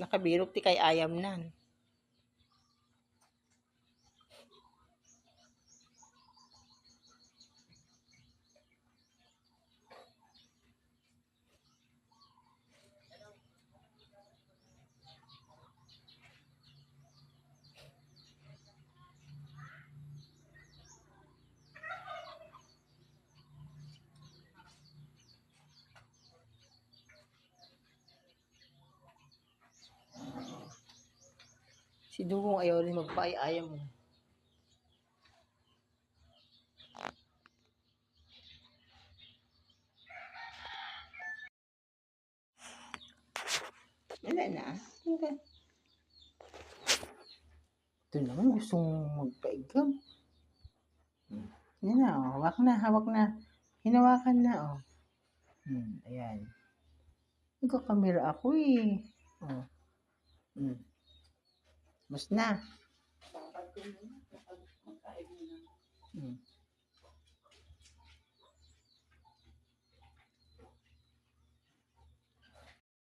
Nakabirok ti kay ayam nan. Si Dugong ayaw rin magpaay-ayam mo. Wala na. Wala. Ito naman gustong magpaigam. Hmm. Yan na, oh. hawak na, hawak na. Hinawakan na, oh. Hmm, ayan. Nagkakamera ako eh. Oh. Hmm. Mas na. Hmm.